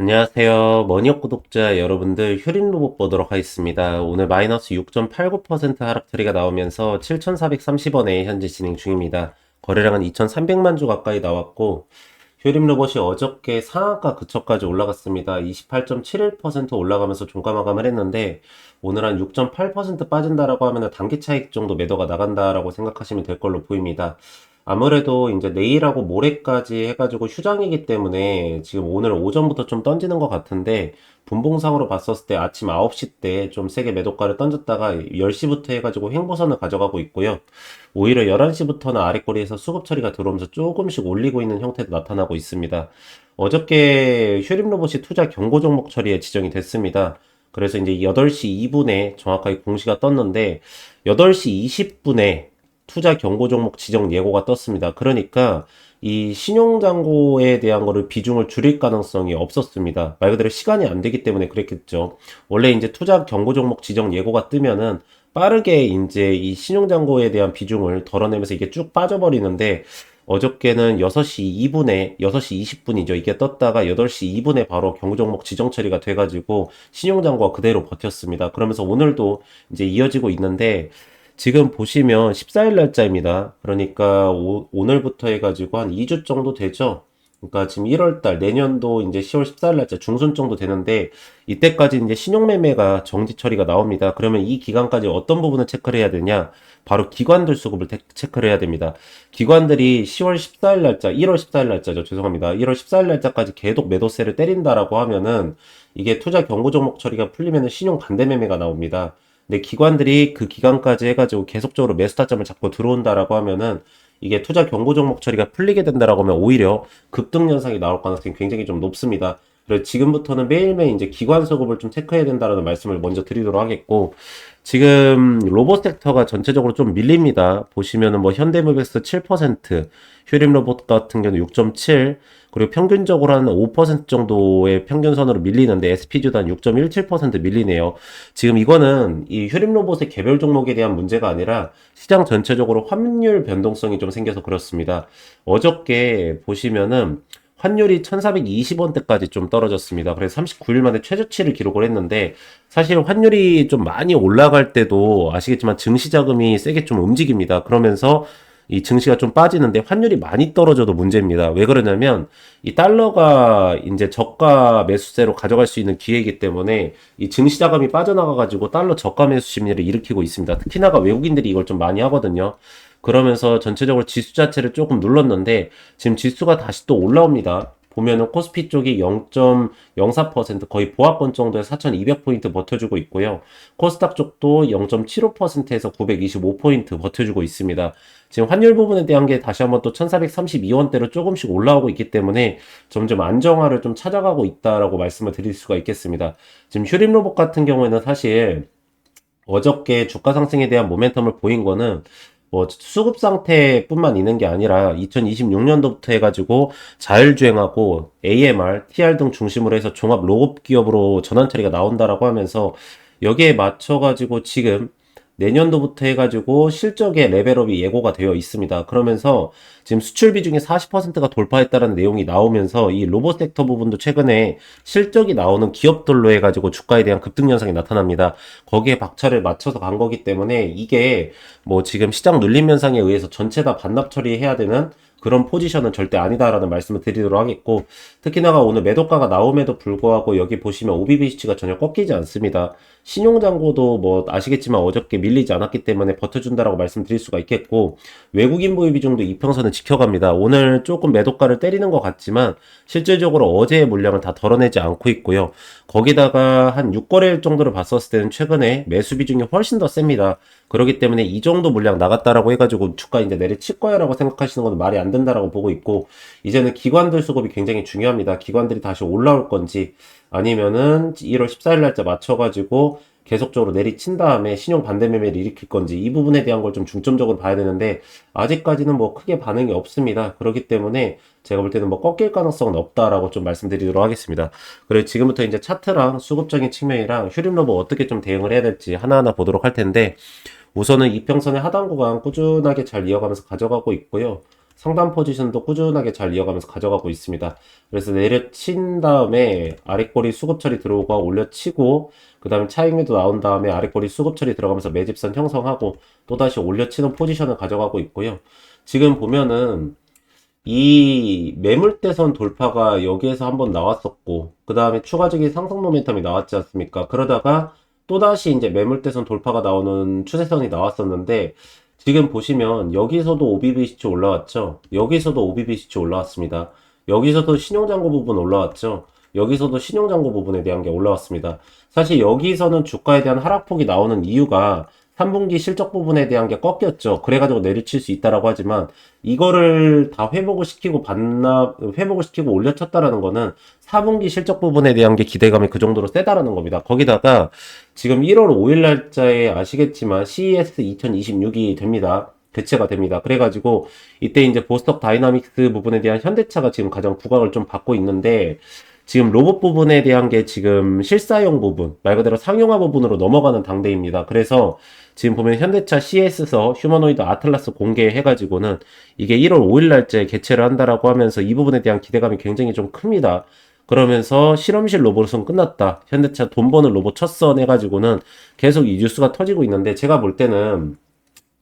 안녕하세요. 머니업 구독자 여러분들 휴림 로봇 보도록 하겠습니다. 오늘 마이너스 6.89% 하락 처리가 나오면서 7,430원에 현재 진행 중입니다. 거래량은 2,300만 주 가까이 나왔고 휴림 로봇이 어저께 상한가 그쳐까지 올라갔습니다. 28.71% 올라가면서 종가 마감을 했는데 오늘 한 6.8% 빠진다라고 하면 단기 차익 정도 매도가 나간다라고 생각하시면 될 걸로 보입니다. 아무래도 이제 내일하고 모레까지 해가지고 휴장이기 때문에 지금 오늘 오전부터 좀 던지는 것 같은데 분봉상으로 봤었을 때 아침 9시 때 좀 세게 매도가를 던졌다가 10시부터 해가지고 횡보선을 가져가고 있고요. 오히려 11시부터는 아래꼬리에서 수급 처리가 들어오면서 조금씩 올리고 있는 형태도 나타나고 있습니다. 어저께 휴림 로봇이 투자 경고 종목 처리에 지정이 됐습니다. 그래서 이제 8시 2분에 정확하게 공시가 떴는데 8시 20분에 투자 경고 종목 지정 예고가 떴습니다. 그러니까 이 신용잔고에 대한 거를 비중을 줄일 가능성이 없었습니다. 말 그대로 시간이 안 되기 때문에 그랬겠죠. 원래 이제 투자 경고 종목 지정 예고가 뜨면은 빠르게 이제 이 신용잔고에 대한 비중을 덜어내면서 이게 쭉 빠져버리는데 어저께는 6시 2분에 6시 20분이죠. 이게 떴다가 8시 2분에 바로 경고 종목 지정 처리가 돼 가지고 신용잔고가 그대로 버텼습니다. 그러면서 오늘도 이제 이어지고 있는데 지금 보시면 14일 날짜입니다. 그러니까 오, 늘부터 해가지고 한 2주 정도 되죠. 그러니까 지금 1월 달 내년도 이제 10월 14일 날짜 중순 정도 되는데 이때까지 이제 신용매매가 정지 처리가 나옵니다. 그러면 이 기간까지 어떤 부분을 체크를 해야 되냐? 바로 기관들 수급을 체크를 해야 됩니다. 기관들이 10월 14일 날짜, 1월 14일 날짜죠. 죄송합니다. 1월 14일 날짜까지 계속 매도세를 때린다라고 하면은 이게 투자 경고 종목 처리가 풀리면은 신용 반대 매매가 나옵니다. 근데 기관들이 그 기간까지 해가지고 계속적으로 매수타점을 잡고 들어온다라고 하면은 이게 투자 경고 종목 처리가 풀리게 된다라고 하면 오히려 급등 현상이 나올 가능성이 굉장히 좀 높습니다. 그래서 지금부터는 매일매일 이제 기관 수급을 좀 체크해야 된다라는 말씀을 먼저 드리도록 하겠고 지금 로봇 섹터가 전체적으로 좀 밀립니다. 보시면은 뭐 현대무백스 7%, 휴림 로봇 같은 경우는 6.7, 그리고 평균적으로 한 5% 정도의 평균선으로 밀리는데 SP주도 한6.17% 밀리네요. 지금 이거는 이 휴림 로봇의 개별 종목에 대한 문제가 아니라 시장 전체적으로 환율 변동성이 좀 생겨서 그렇습니다. 어저께 보시면은 환율이 1420원대까지 좀 떨어졌습니다. 그래서 39일 만에 최저치를 기록을 했는데 사실 환율이 좀 많이 올라갈 때도 아시겠지만 증시 자금이 세게 좀 움직입니다. 그러면서 이 증시가 좀 빠지는데 환율이 많이 떨어져도 문제입니다. 왜 그러냐면 이 달러가 이제 저가 매수세로 가져갈 수 있는 기회이기 때문에 이 증시 자금이 빠져나가 가지고 달러 저가 매수 심리를 일으키고 있습니다. 특히나가 외국인들이 이걸 좀 많이 하거든요. 그러면서 전체적으로 지수 자체를 조금 눌렀는데 지금 지수가 다시 또 올라옵니다. 보면은 코스피 쪽이 0.04% 거의 보합권 정도의 4,200포인트 버텨주고 있고요. 코스닥 쪽도 0.75%에서 925포인트 버텨주고 있습니다. 지금 환율 부분에 대한 게 다시 한번 또 1432원대로 조금씩 올라오고 있기 때문에 점점 안정화를 좀 찾아가고 있다라고 말씀을 드릴 수가 있겠습니다. 지금 휴림 로봇 같은 경우에는 사실 어저께 주가 상승에 대한 모멘텀을 보인 거는 뭐 수급 상태뿐만 있는 게 아니라 2026년도부터 해가지고 자율주행하고 AMR, TR 등 중심으로 해서 종합 로봇 기업으로 전환 처리가 나온다라고 하면서 여기에 맞춰가지고 지금 내년도부터 해가지고 실적의 레벨업이 예고가 되어 있습니다. 그러면서 지금 수출 비중이 40%가 돌파했다는 내용이 나오면서 이 로봇 섹터 부분도 최근에 실적이 나오는 기업들로 해가지고 주가에 대한 급등 현상이 나타납니다. 거기에 박차를 맞춰서 간 거기 때문에 이게 뭐 지금 시장 눌림 현상에 의해서 전체 다 반납 처리해야 되는 그런 포지션은 절대 아니다라는 말씀을 드리도록 하겠고 특히나가 오늘 매도가가 나옴에도 불구하고 여기 보시면 OBBC가 전혀 꺾이지 않습니다. 신용장고도 뭐 아시겠지만 어저께 밀리지 않았기 때문에 버텨준다라고 말씀드릴 수가 있겠고 외국인 보유 비중도 이평선을 지켜갑니다. 오늘 조금 매도가를 때리는 것 같지만 실질적으로 어제의 물량을 다 덜어내지 않고 있고요. 거기다가 한 6거래일 정도를 봤었을 때는 최근에 매수 비중이 훨씬 더 셉니다. 그렇기 때문에 이 정도 물량 나갔다라고 해가지고 주가 이제 내리칠 거야라고 생각하시는 건 말이 안 된다라고 보고 있고 이제는 기관들 수급이 굉장히 중요합니다. 기관들이 다시 올라올 건지 아니면은 1월 14일 날짜 맞춰가지고 계속적으로 내리친 다음에 신용 반대 매매를 일으킬 건지 이 부분에 대한 걸 좀 중점적으로 봐야 되는데 아직까지는 뭐 크게 반응이 없습니다. 그렇기 때문에 제가 볼 때는 뭐 꺾일 가능성은 없다라고 좀 말씀드리도록 하겠습니다. 그리고 지금부터 이제 차트랑 수급적인 측면이랑 휴림 로봇 어떻게 좀 대응을 해야 될지 하나하나 보도록 할 텐데 우선은 이평선의 하단 구간 꾸준하게 잘 이어가면서 가져가고 있고요. 상단 포지션도 꾸준하게 잘 이어가면서 가져가고 있습니다. 그래서 내려친 다음에 아랫꼬리 수급 처리 들어오고 올려치고 그 다음에 차익매도 나온 다음에 아랫꼬리 수급 처리 들어가면서 매집선 형성하고 또다시 올려치는 포지션을 가져가고 있고요. 지금 보면은 이 매물대선 돌파가 여기에서 한번 나왔었고 그 다음에 추가적인 상승 모멘텀이 나왔지 않습니까? 그러다가 또다시 이제 매물대선 돌파가 나오는 추세선이 나왔었는데 지금 보시면 여기서도 OBBC치 올라왔죠. 여기서도 OBBC치 올라왔습니다. 여기서도 신용장고 부분 올라왔죠. 여기서도 신용장고 부분에 대한 게 올라왔습니다. 사실 여기서는 주가에 대한 하락폭이 나오는 이유가 3분기 실적 부분에 대한 게 꺾였죠. 그래가지고 내리칠 수 있다라고 하지만 이거를 다 회복을 시키고 반납, 회복을 시키고 올려쳤다라는 거는 4분기 실적 부분에 대한 게 기대감이 그 정도로 세다라는 겁니다. 거기다가 지금 1월 5일 날짜에 아시겠지만 CES 2026이 됩니다. 개최가 됩니다. 그래가지고 이때 이제 보스톡 다이나믹스 부분에 대한 현대차가 지금 가장 부각을 좀 받고 있는데 지금 로봇 부분에 대한 게 지금 실사용 부분, 말 그대로 상용화 부분으로 넘어가는 당대입니다. 그래서 지금 보면 현대차 CS에서 휴머노이드 아틀라스 공개해가지고는 이게 1월 5일 날짜에 개최를 한다라고 하면서 이 부분에 대한 기대감이 굉장히 좀 큽니다. 그러면서 실험실 로봇은 끝났다. 현대차 돈 버는 로봇 첫선 해가지고는 계속 이 뉴스가 터지고 있는데 제가 볼 때는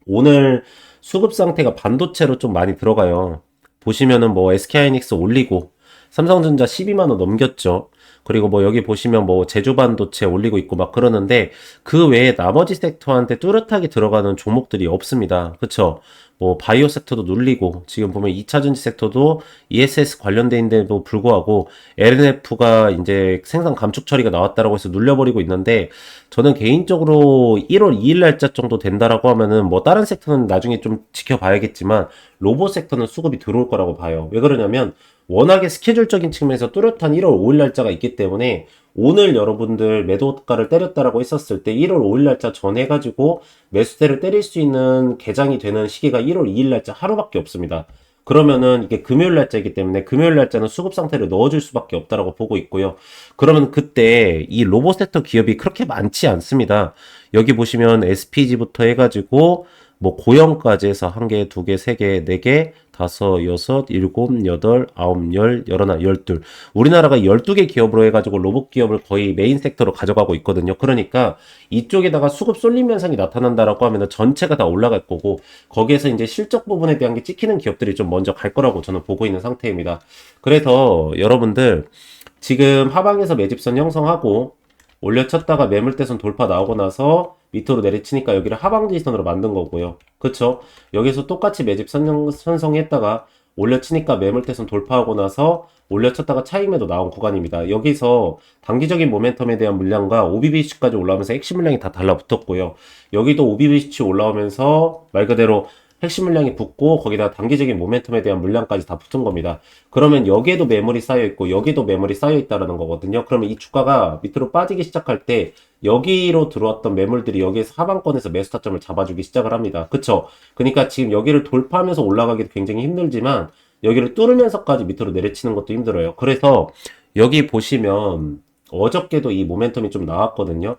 오늘 수급 상태가 반도체로 좀 많이 들어가요. 보시면은 뭐 SK하이닉스 올리고 삼성전자 12만 원 넘겼죠. 그리고 뭐 여기 보시면 뭐 제조 반도체 올리고 있고 막 그러는데 그 외에 나머지 섹터한테 뚜렷하게 들어가는 종목들이 없습니다. 그쵸? 뭐 바이오 섹터도 눌리고 지금 보면 2차 전지 섹터도 ESS 관련돼 있는데도 불구하고 LNF가 이제 생산 감축 처리가 나왔다라고 해서 눌려버리고 있는데 저는 개인적으로 1월 2일 날짜 정도 된다라고 하면은 뭐 다른 섹터는 나중에 좀 지켜봐야겠지만 로봇 섹터는 수급이 들어올 거라고 봐요. 왜 그러냐면 워낙에 스케줄적인 측면에서 뚜렷한 1월 5일 날짜가 있기 때문에 오늘 여러분들 매도가를 때렸다라고 했었을 때 1월 5일 날짜 전에 가지고 매수대를 때릴 수 있는 개장이 되는 시기가 1월 2일 날짜 하루밖에 없습니다. 그러면은 이게 금요일 날짜이기 때문에 금요일 날짜는 수급 상태를 넣어줄 수밖에 없다라고 보고 있고요. 그러면 그때 이 로봇 섹터 기업이 그렇게 많지 않습니다. 여기 보시면 SPG부터 해가지고 뭐 고영까지 해서 한 개, 두 개, 세 개, 네 개, 다섯, 여섯, 일곱, 여덟, 아홉, 열, 열하나, 열둘. 우리나라가 열두 개 기업으로 해가지고 로봇 기업을 거의 메인 섹터로 가져가고 있거든요. 그러니까 이쪽에다가 수급 쏠림 현상이 나타난다라고 하면 전체가 다 올라갈 거고 거기에서 이제 실적 부분에 대한 게 찍히는 기업들이 좀 먼저 갈 거라고 저는 보고 있는 상태입니다. 그래서 여러분들 지금 하방에서 매집선 형성하고 올려쳤다가 매물대선 돌파 나오고 나서 밑으로 내리치니까 여기를 하방지선으로 만든 거고요. 그쵸? 여기서 똑같이 매집 선정, 선성했다가 올려치니까 매물대선 돌파하고 나서 올려쳤다가 차익매도 나온 구간입니다. 여기서 단기적인 모멘텀에 대한 물량과 OBBC까지 올라오면서 핵심 물량이 다 달라붙었고요. 여기도 OBBC 올라오면서 말 그대로 핵심 물량이 붙고 거기다 단기적인 모멘텀에 대한 물량까지 다 붙은 겁니다. 그러면 여기에도 매물이 쌓여 있고 여기도 매물이 쌓여 있다라는 거거든요. 그러면 이 주가가 밑으로 빠지기 시작할 때 여기로 들어왔던 매물들이 여기에서 하방권에서 매수 타점을 잡아주기 시작을 합니다. 그쵸? 그러니까 지금 여기를 돌파하면서 올라가기도 굉장히 힘들지만 여기를 뚫으면서까지 밑으로 내려치는 것도 힘들어요. 그래서 여기 보시면 어저께도 이 모멘텀이 좀 나왔거든요.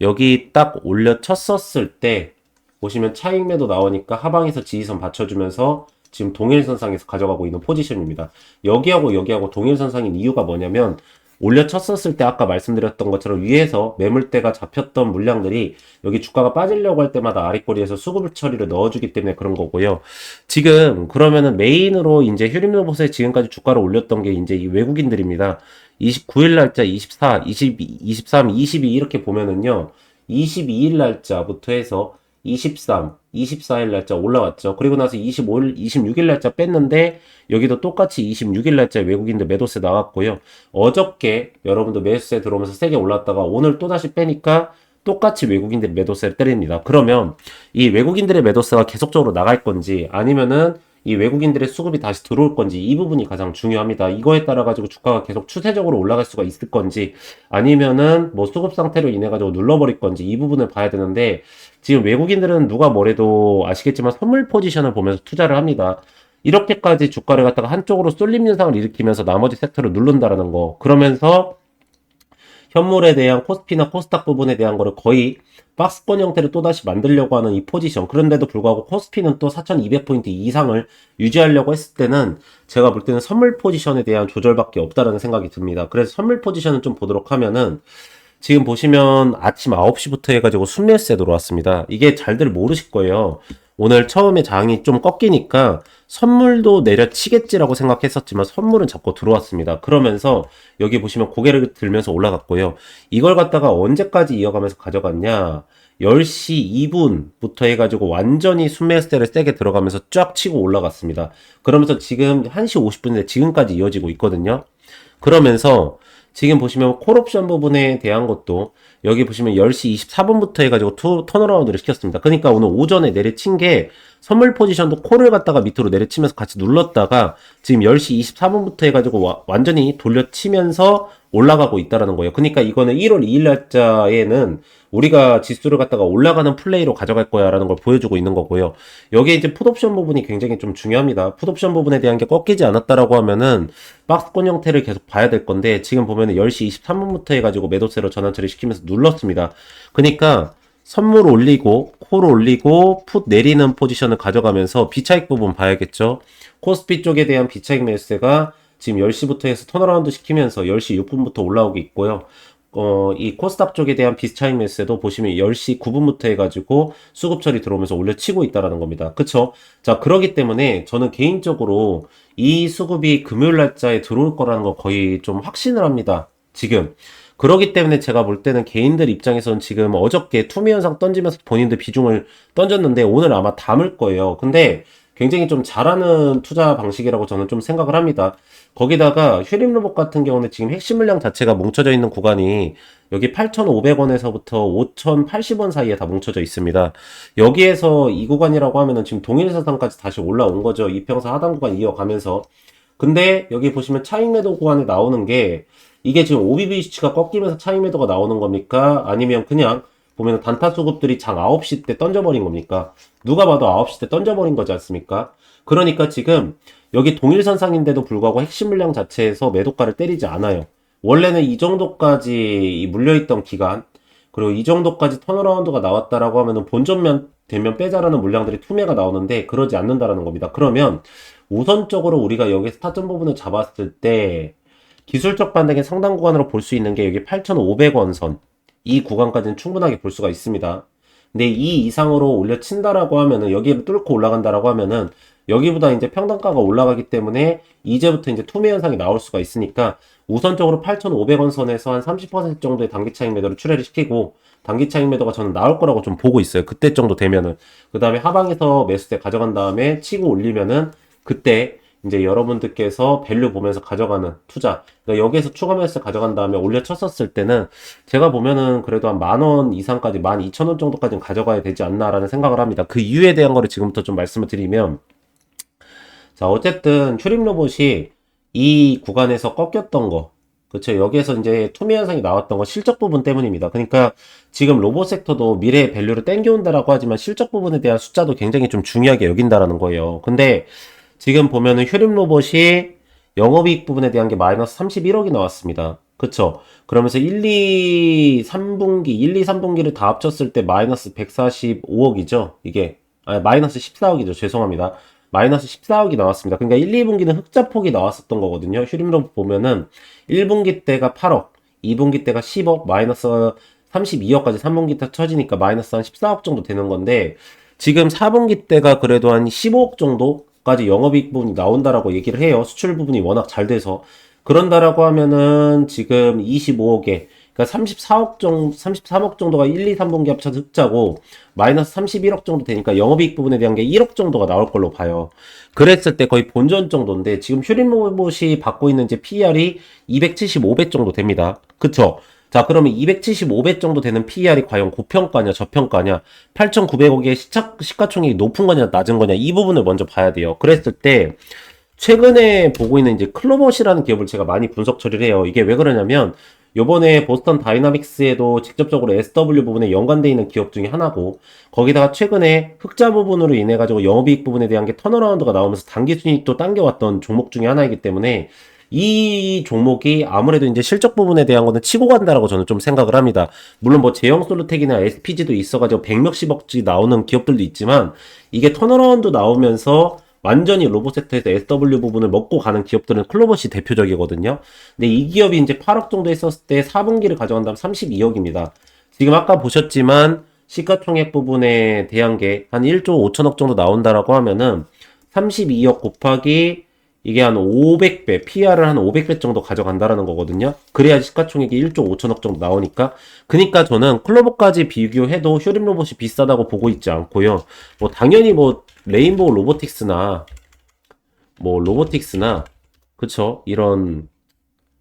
여기 딱 올려 쳤었을 때 보시면 차익 매도 나오니까 하방에서 지지선 받쳐주면서 지금 동일선상에서 가져가고 있는 포지션입니다. 여기하고 여기하고 동일선상인 이유가 뭐냐면 올려쳤었을 때 아까 말씀드렸던 것처럼 위에서 매물대가 잡혔던 물량들이 여기 주가가 빠지려고 할 때마다 아랫꼬리에서 수급 처리를 넣어주기 때문에 그런 거고요. 지금 그러면은 메인으로 이제 휴림로봇에 지금까지 주가를 올렸던 게 이제 이 외국인들입니다. 29일 날짜 24, 22, 23, 22 이렇게 보면은요. 22일 날짜부터 해서 23, 24일 날짜 올라왔죠. 그리고 나서 25일, 26일 날짜 뺐는데 여기도 똑같이 26일 날짜 외국인들 매도세 나왔고요. 어저께 여러분들 매수세 들어오면서 세게 올랐다가 오늘 또다시 빼니까 똑같이 외국인들이 매도세를 때립니다. 그러면 이 외국인들의 매도세가 계속적으로 나갈 건지 아니면은 이 외국인들의 수급이 다시 들어올 건지 이 부분이 가장 중요합니다. 이거에 따라 가지고 주가가 계속 추세적으로 올라갈 수가 있을 건지 아니면은 뭐 수급 상태로 인해 가지고 눌러버릴 건지 이 부분을 봐야 되는데 지금 외국인들은 누가 뭐래도 아시겠지만 선물 포지션을 보면서 투자를 합니다. 이렇게까지 주가를 갖다가 한쪽으로 쏠림 현상을 일으키면서 나머지 섹터를 누른다라는 거. 그러면서 현물에 대한 코스피나 코스닥 부분에 대한 거를 거의 박스권 형태를 또다시 만들려고 하는 이 포지션. 그런데도 불구하고 코스피는 또 4200포인트 이상을 유지하려고 했을 때는 제가 볼 때는 선물 포지션에 대한 조절밖에 없다라는 생각이 듭니다. 그래서 선물 포지션을 좀 보도록 하면은 지금 보시면 아침 9시부터 해가지고 순매수에 들어왔습니다. 이게 잘들 모르실 거예요. 오늘 처음에 장이 좀 꺾이니까 선물도 내려치겠지라고 생각했었지만 선물은 자꾸 들어왔습니다. 그러면서 여기 보시면 고개를 들면서 올라갔고요. 이걸 갖다가 언제까지 이어가면서 가져갔냐? 10시 2분부터 해가지고 완전히 순매수대를 세게 들어가면서 쫙 치고 올라갔습니다. 그러면서 지금 1시 50분인데 지금까지 이어지고 있거든요. 그러면서 지금 보시면 콜옵션 부분에 대한 것도 여기 보시면 10시 24분부터 해가지고 투, 턴어라운드를 시켰습니다. 그러니까 오늘 오전에 내려친 게 선물 포지션도 콜을 갖다가 밑으로 내려치면서 같이 눌렀다가 지금 10시 24분부터 해가지고 와, 완전히 돌려치면서 올라가고 있다라는 거예요. 그러니까 이거는 1월 2일 날짜에는 우리가 지수를 갖다가 올라가는 플레이로 가져갈 거야라는 걸 보여주고 있는 거고요. 여기에 이제 풋옵션 부분이 굉장히 좀 중요합니다. 풋옵션 부분에 대한 게 꺾이지 않았다라고 하면은 박스권 형태를 계속 봐야 될 건데 지금 보면은 10시 23분부터 해가지고 매도세로 전환 처리 시키면서 눌렀습니다. 그러니까 선물 올리고 콜 올리고 풋 내리는 포지션을 가져가면서 비차익 부분 봐야겠죠. 코스피 쪽에 대한 비차익 매수세가 지금 10시부터 해서 턴어라운드 시키면서 10시 6분부터 올라오고 있고요. 어, 이 코스닥 쪽에 대한 비스차익 매수세도 보시면 10시 9분부터 해가지고 수급 처리 들어오면서 올려치고 있다라는 겁니다. 그쵸? 자, 그러기 때문에 저는 개인적으로 이 수급이 금요일 날짜에 들어올 거라는 거 거의 좀 확신을 합니다. 지금. 그러기 때문에 제가 볼 때는 개인들 입장에서는 지금 어저께 투미 현상 던지면서 본인들 비중을 던졌는데 오늘 아마 담을 거예요. 근데 굉장히 좀 잘하는 투자 방식이라고 저는 좀 생각을 합니다. 거기다가 휴림 로봇 같은 경우는 지금 핵심 물량 자체가 뭉쳐져 있는 구간이 여기 8,500원에서부터 5,080원 사이에 다 뭉쳐져 있습니다. 여기에서 이 구간이라고 하면은 지금 동일 사상까지 다시 올라온 거죠. 이평사 하단 구간 이어가면서. 근데 여기 보시면 차익 매도 구간에 나오는 게 이게 지금 OBBC가 꺾이면서 차익 매도가 나오는 겁니까? 아니면 그냥 보면 단타 수급들이 장 9시 때 던져버린 겁니까? 누가 봐도 9시 때 던져버린 거지 않습니까? 그러니까 지금 여기 동일선상인데도 불구하고 핵심 물량 자체에서 매도가를 때리지 않아요. 원래는 이 정도까지 물려있던 기간, 그리고 이 정도까지 턴어라운드가 나왔다라고 하면은 본전면 되면 빼자라는 물량들이 투매가 나오는데 그러지 않는다라는 겁니다. 그러면 우선적으로 우리가 여기 스타점 부분을 잡았을 때 기술적 반등의 상당 구간으로 볼 수 있는 게 여기 8,500원 선. 이 구간까지는 충분하게 볼 수가 있습니다. 근데 이 이상으로 올려친다라고 하면은 여기를 뚫고 올라간다라고 하면은 여기보다 이제 평단가가 올라가기 때문에 이제부터 이제 투매 현상이 나올 수가 있으니까 우선적으로 8,500원 선에서 한 30% 정도의 단기 차익 매도를 출회를 시키고 단기 차익 매도가 저는 나올 거라고 좀 보고 있어요. 그때 정도 되면은 그 다음에 하방에서 매수대 가져간 다음에 치고 올리면은 그때 이제 여러분들께서 밸류 보면서 가져가는 투자. 그러니까 여기에서 추가 매수 가져간 다음에 올려쳤었을 때는 제가 보면은 그래도 한 만 원 이상까지 만 이천 원 정도까지는 가져가야 되지 않나라는 생각을 합니다. 그 이유에 대한 거를 지금부터 좀 말씀을 드리면 자, 어쨌든 휴림 로봇이 이 구간에서 꺾였던 거. 그렇죠. 여기에서 이제 투매 현상이 나왔던 건 실적 부분 때문입니다. 그러니까 지금 로봇 섹터도 미래의 밸류를 땡겨온다라고 하지만 실적 부분에 대한 숫자도 굉장히 좀 중요하게 여긴다라는 거예요. 근데 지금 보면은 휴림 로봇이 영업이익 부분에 대한 게 마이너스 31억이 나왔습니다. 그쵸? 그러면서 1, 2, 3분기, 1, 2, 3분기를 다 합쳤을 때 마이너스 145억이죠? 이게, 아, 마이너스 14억이죠. 죄송합니다. 마이너스 14억이 나왔습니다. 그러니까 1, 2분기는 흑자폭이 나왔었던 거거든요. 휴림 로봇 보면은 1분기 때가 8억, 2분기 때가 10억, 마이너스 32억까지 3분기 때 쳐지니까 마이너스 한 14억 정도 되는 건데, 지금 4분기 때가 그래도 한 15억 정도 까지 영업이익 부분이 나온다라고 얘기를 해요. 수출 부분이 워낙 잘 돼서. 그런다라고 하면은 지금 25억에 그러니까 34억 정도, 33억 정도가 1, 2, 3분기 합쳐서 흑자고 마이너스 31억 정도 되니까 영업이익 부분에 대한 게 1억 정도가 나올 걸로 봐요. 그랬을 때 거의 본전 정도인데 지금 휴림 로봇이 받고 있는 이제 PER이 270, 500 정도 됩니다. 그쵸? 자, 그러면 275배 정도 되는 PER이 과연 고평가냐, 저평가냐, 8,900억의 시차, 시가총액이 높은 거냐, 낮은 거냐, 이 부분을 먼저 봐야 돼요. 그랬을 때, 최근에 보고 있는 이제 클로버시라는 기업을 제가 많이 분석 처리를 해요. 이게 왜 그러냐면, 요번에 보스턴 다이나믹스에도 직접적으로 SW 부분에 연관되어 있는 기업 중에 하나고, 거기다가 최근에 흑자 부분으로 인해 가지고 영업이익 부분에 대한 게 턴어라운드가 나오면서 단기 순이익도 당겨왔던 종목 중에 하나이기 때문에, 이 종목이 아무래도 이제 실적 부분에 대한 거는 치고 간다라고 저는 좀 생각을 합니다. 물론 뭐 제형 솔루텍이나 SPG도 있어가지고 백몇십억지 나오는 기업들도 있지만 이게 턴어라운드 나오면서 완전히 로보세트에서 SW 부분을 먹고 가는 기업들은 클로버시 대표적이거든요. 근데 이 기업이 이제 8억 정도 했었을 때 4분기를 가져간다면 32억입니다. 지금 아까 보셨지만 시가총액 부분에 대한 게 한 1조 5천억 정도 나온다라고 하면은 32억 곱하기 이게 한 500배, PR을 한 500배 정도 가져간다라는 거거든요. 그래야 시가총액이 1조 5천억 정도 나오니까. 그니까 저는 클로버까지 비교해도 휴림 로봇이 비싸다고 보고 있지 않고요. 뭐 당연히 뭐 레인보우 로보틱스나 뭐 로보틱스나 그쵸 이런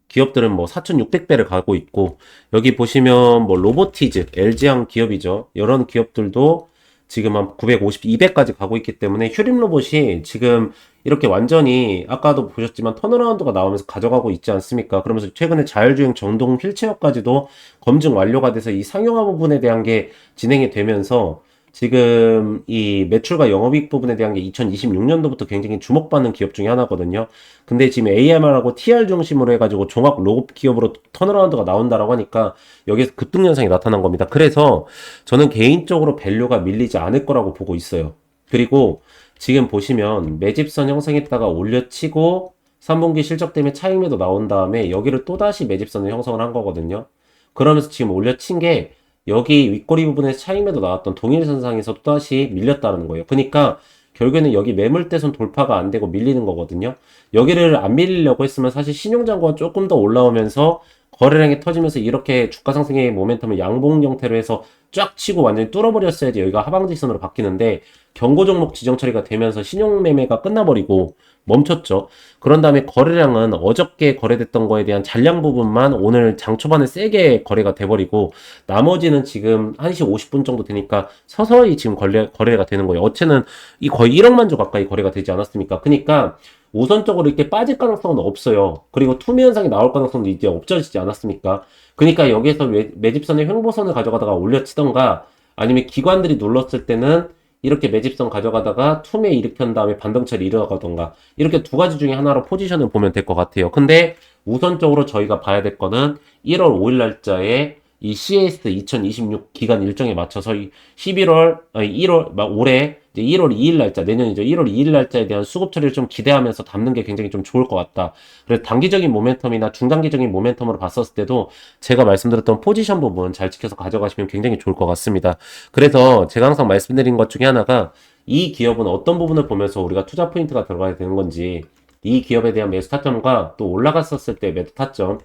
기업들은 뭐 4,600배를 가고 있고 여기 보시면 뭐 로보티즈 LG항 기업이죠. 이런 기업들도 지금 한 950, 200까지 가고 있기 때문에 휴림 로봇이 지금 이렇게 완전히 아까도 보셨지만 턴어라운드가 나오면서 가져가고 있지 않습니까? 그러면서 최근에 자율주행 전동 휠체어까지도 검증 완료가 돼서 이 상용화 부분에 대한 게 진행이 되면서 지금 이 매출과 영업이익 부분에 대한 게 2026년도부터 굉장히 주목받는 기업 중에 하나거든요. 근데 지금 AMR하고 TR 중심으로 해가지고 종합 로봇 기업으로 턴어라운드가 나온다라고 하니까 여기서 급등 현상이 나타난 겁니다. 그래서 저는 개인적으로 밸류가 밀리지 않을 거라고 보고 있어요. 그리고 지금 보시면 매집선 형성했다가 올려치고 3분기 실적 때문에 차익매도 나온 다음에 여기를 또다시 매집선을 형성을 한 거거든요. 그러면서 지금 올려친 게 여기 윗꼬리 부분에 차익매도 나왔던 동일선상에서 또다시 밀렸다는 거예요. 그러니까 결국에는 여기 매물대선 돌파가 안 되고 밀리는 거거든요. 여기를 안 밀리려고 했으면 사실 신용장고가 조금 더 올라오면서 거래량이 터지면서 이렇게 주가 상승의 모멘텀을 양봉 형태로 해서 쫙 치고 완전히 뚫어버렸어야지 여기가 하방지선으로 바뀌는데 경고 종목 지정 처리가 되면서 신용 매매가 끝나버리고 멈췄죠. 그런 다음에 거래량은 어저께 거래됐던 거에 대한 잔량 부분만 오늘 장 초반에 세게 거래가 돼버리고 나머지는 지금 1시 50분 정도 되니까 서서히 지금 거래, 거래가 되는 거예요. 어체는 이 거의 1억만 주 가까이 거래가 되지 않았습니까? 그러니까 우선적으로 이렇게 빠질 가능성은 없어요. 그리고 투매 현상이 나올 가능성도 이제 없어지지 않았습니까? 그러니까 여기에서 매집선의 횡보선을 가져가다가 올려치던가 아니면 기관들이 눌렀을 때는 이렇게 매집선 가져가다가 투매 일으킨 다음에 반등처리 일어나가던가 이렇게 두 가지 중에 하나로 포지션을 보면 될 것 같아요. 근데 우선적으로 저희가 봐야 될 거는 1월 5일 날짜에 이 CAS 2026 기간 일정에 맞춰서 11월, 아니 1월, 올해 이제 1월 2일 날짜, 내년이죠. 1월 2일 날짜에 대한 수급 처리를 좀 기대하면서 담는 게 굉장히 좀 좋을 것 같다. 그래서 단기적인 모멘텀이나 중단기적인 모멘텀으로 봤었을 때도 제가 말씀드렸던 포지션 부분 잘 지켜서 가져가시면 굉장히 좋을 것 같습니다. 그래서 제가 항상 말씀드린 것 중에 하나가 이 기업은 어떤 부분을 보면서 우리가 투자 포인트가 들어가야 되는 건지 이 기업에 대한 매수 타점과 또 올라갔었을 때 매도 타점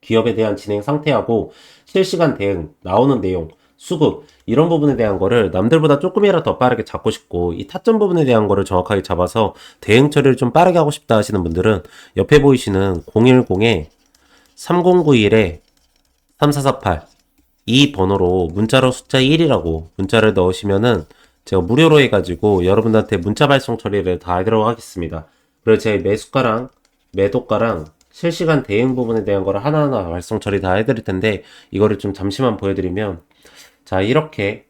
기업에 대한 진행 상태하고 실시간 대응, 나오는 내용, 수급 이런 부분에 대한 거를 남들보다 조금이라도 더 빠르게 잡고 싶고 이 타점 부분에 대한 거를 정확하게 잡아서 대응 처리를 좀 빠르게 하고 싶다 하시는 분들은 옆에 보이시는 010에 3091에 3448 이 번호로 문자로 숫자 1이라고 문자를 넣으시면은 제가 무료로 해가지고 여러분들한테 문자 발송 처리를 다 하도록 하겠습니다. 그리고 제 매수가랑 매도가랑 실시간 대응 부분에 대한 거를 하나하나 발송 처리 다 해드릴 텐데 이거를 좀 잠시만 보여드리면 자 이렇게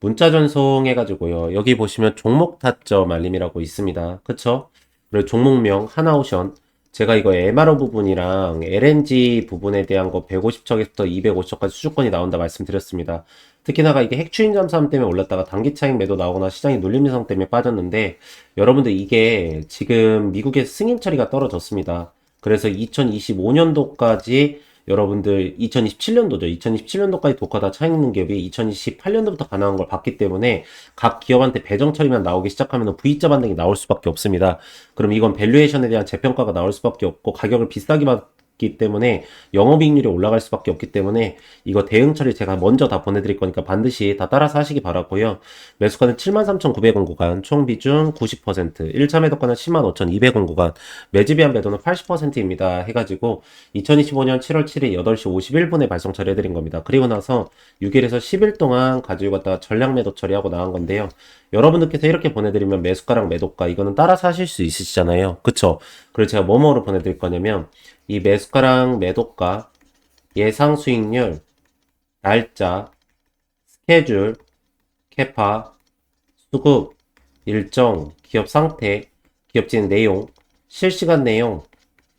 문자 전송해가지고요 여기 보시면 종목 타점 알림이라고 있습니다 그쵸? 그리고 종목명 하나오션 제가 이거 MRO 부분이랑 LNG 부분에 대한 거 150척에서 250척까지 수주권이 나온다 말씀드렸습니다. 특히나가 이게 핵추인 잠수함 때문에 올랐다가 단기 차익 매도 나오거나 시장이 눌림 현상 때문에 빠졌는데 여러분들 이게 지금 미국의 승인 처리가 떨어졌습니다. 그래서 2025년도까지 여러분들 2027년도죠. 2027년도까지 독화 다차 있는 기업이 2028년도부터 가능한 걸 봤기 때문에 각 기업한테 배정 처리만 나오기 시작하면 V자 반등이 나올 수밖에 없습니다. 그럼 이건 밸류에이션에 대한 재평가가 나올 수밖에 없고 가격을 비싸게 있 기 때문에 영업이익률이 올라갈 수밖에 없기 때문에 이거 대응 처리 제가 먼저 다 보내드릴 거니까 반드시 다 따라서 하시기 바라고요. 매수가는 73,900원 구간, 총 비중 90%, 1차 매도가는 105,200원 구간, 매집비한 매도는 80%입니다. 해가지고 2025년 7월 7일 8시 51분에 발송 처리해드린 겁니다. 그리고 나서 6일에서 10일 동안 가지고 갔다가 전량 매도 처리하고 나간 건데요. 여러분들께서 이렇게 보내드리면 매수가랑 매도가 이거는 따라서 하실 수 있으시잖아요. 그쵸? 그래서 제가 뭐뭐로 보내드릴 거냐면 이 매수가랑 매도가, 예상 수익률, 날짜, 스케줄, 캐파, 수급, 일정, 기업 상태, 기업 진 내용, 실시간 내용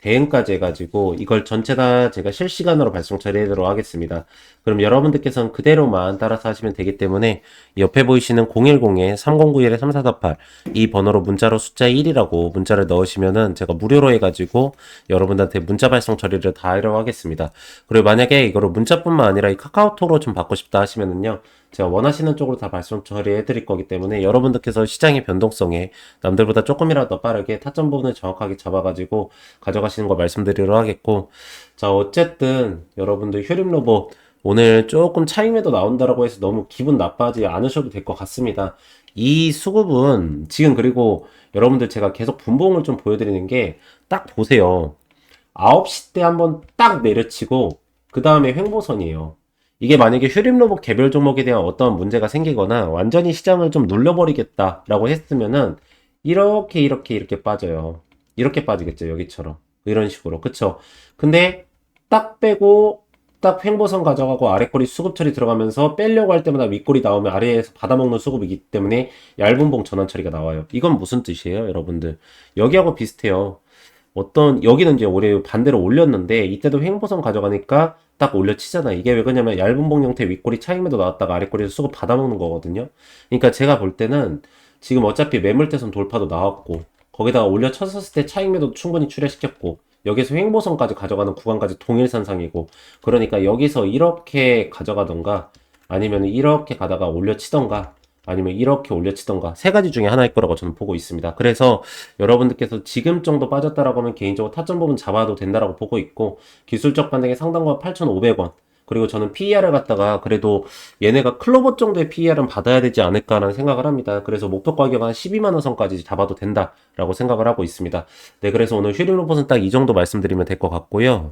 대응까지 해가지고 이걸 전체 다 제가 실시간으로 발송 처리하도록 하겠습니다. 그럼 여러분들께서는 그대로만 따라서 하시면 되기 때문에 옆에 보이시는 010-3091-3448 이 번호로 문자로 숫자 1이라고 문자를 넣으시면은 제가 무료로 해가지고 여러분들한테 문자 발송 처리를 다 하려고 하겠습니다. 그리고 만약에 이거를 문자뿐만 아니라 이 카카오톡으로 좀 받고 싶다 하시면은요. 제가 원하시는 쪽으로 다 발송 처리해 드릴 거기 때문에 여러분들께서 시장의 변동성에 남들보다 조금이라도 더 빠르게 타점 부분을 정확하게 잡아가지고 가져가시는 거 말씀드리도록 하겠고 자 어쨌든 여러분들 휴림 로봇 오늘 조금 차익 매도 나온다라고 해서 너무 기분 나빠하지 않으셔도 될 것 같습니다. 이 수급은 지금 그리고 여러분들 제가 계속 분봉을 좀 보여드리는 게 딱 보세요. 9시 때 한번 딱 내려치고 그 다음에 횡보선이에요. 이게 만약에 휴림 로봇 개별 종목에 대한 어떤 문제가 생기거나 완전히 시장을 좀 눌러버리겠다라고 했으면은 이렇게 이렇게 이렇게 빠져요. 이렇게 빠지겠죠. 여기처럼. 이런 식으로. 그쵸? 근데 딱 빼고 딱 횡보선 가져가고 아래 꼬리 수급 처리 들어가면서 빼려고 할 때마다 윗꼬리 나오면 아래에서 받아먹는 수급이기 때문에 얇은 봉 전환 처리가 나와요. 이건 무슨 뜻이에요, 여러분들? 여기하고 비슷해요. 어떤 여기는 이제 올해 반대로 올렸는데 이때도 횡보선 가져가니까 딱 올려치잖아. 이게 왜 그러냐면 얇은 봉 형태 윗꼬리 차익매도 나왔다가 아랫꼬리에서 수급 받아먹는 거거든요. 그러니까 제가 볼 때는 지금 어차피 매물대선 돌파도 나왔고 거기다가 올려쳤었을 때 차익매도 충분히 출혈시켰고 여기서 횡보선까지 가져가는 구간까지 동일선상이고 그러니까 여기서 이렇게 가져가던가 아니면 이렇게 가다가 올려치던가 아니면 이렇게 올려치던가 세 가지 중에 하나일 거라고 저는 보고 있습니다. 그래서 여러분들께서 지금 정도 빠졌다라고 하면 개인적으로 타점 부분 잡아도 된다라고 보고 있고 기술적 반등의 상단가 8,500원 그리고 저는 PER을 갖다가 그래도 얘네가 클로버 정도의 PER은 받아야 되지 않을까라는 생각을 합니다. 그래서 목표 가격 한 12만 원 선까지 잡아도 된다라고 생각을 하고 있습니다. 네, 그래서 오늘 휴림 로봇은 딱 이 정도 말씀드리면 될 것 같고요.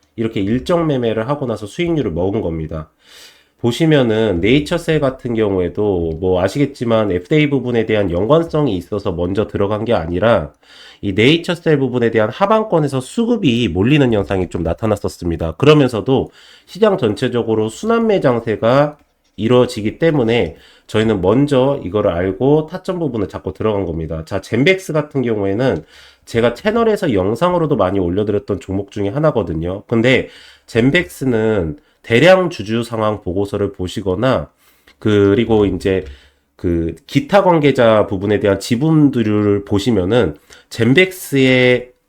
이렇게 일정 매매를 하고 나서 수익률을 먹은 겁니다. 보시면은 네이처셀 같은 경우에도 뭐 아시겠지만 FDA 부분에 대한 연관성이 있어서 먼저 들어간 게 아니라 이 네이처셀 부분에 대한 하방권에서 수급이 몰리는 현상이 좀 나타났었습니다. 그러면서도 시장 전체적으로 순환 매 장세가 이루어지기 때문에 저희는 먼저 이거를 알고 타점 부분을 잡고 들어간 겁니다. 자, 젠백스 같은 경우에는 제가 채널에서 영상으로도 많이 올려드렸던 종목 중에 하나거든요. 근데 젠백스는 대량 주주 상황 보고서를 보시거나 그리고 이제 그 기타 관계자 부분에 대한 지분들을 보시면은 젠백스의